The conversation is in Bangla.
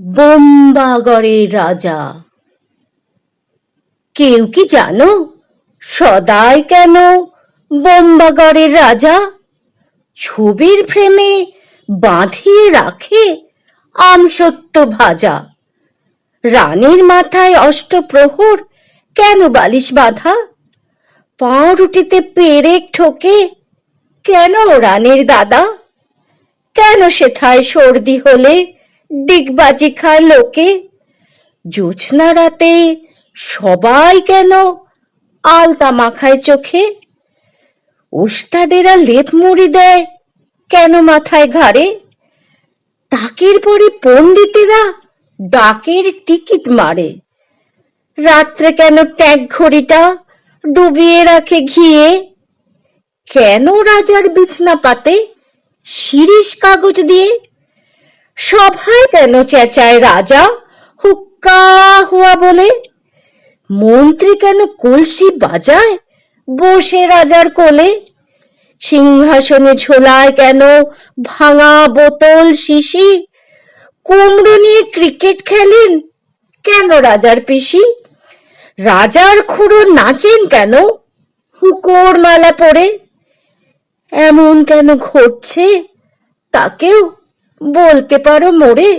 বোম্বাগড়ের রাজা। কেউ কি জানো সদাই কেন বোম্বাগড়ের রাজা? ছবির ফ্রেমে বাঁধিয়ে রাখে আমসত্য ভাজা। রানীর মাথায় অষ্টপ্রহর কেন বালিশ বাঁধা? পাউরুটিতে পেরেক ঠোকে কেন রানীর দাদা? কেন সেথায় সর্দি হলে ডিগবাজি খায় লোকে। জোছনা রাতে সবাই কেন আলতা মাখায় চোখে? ওস্তাদেরা লেপ মুড়ি দেয় কেন মাথায় ঘাড়ে? তাকের পরে পণ্ডিতেরা ডাকের টিকিট মারে। রাত্রে কেন ট্যাগ ঘড়িটা ডুবিয়ে রাখে ঘিয়ে? কেন রাজার বিছনা পাতে শিরিষ কাগজ দিয়ে সভায় কেন চেঁচায় রাজা? হুক্কা হুয়া বলে। মন্ত্রী কেন কলসি বাজায়? বসে রাজার কোলে। সিংহাসনে ঝোলায় কেন ভাঙা বোতল শিশি? কুমড়ো নিয়ে ক্রিকেট খেলেন কেন রাজার পিসি? রাজার খুড়ো নাচেন কেন? হুকোর মালা পরে। এমন কেন ঘটছে? তাকেও বলতে পারো মোরে।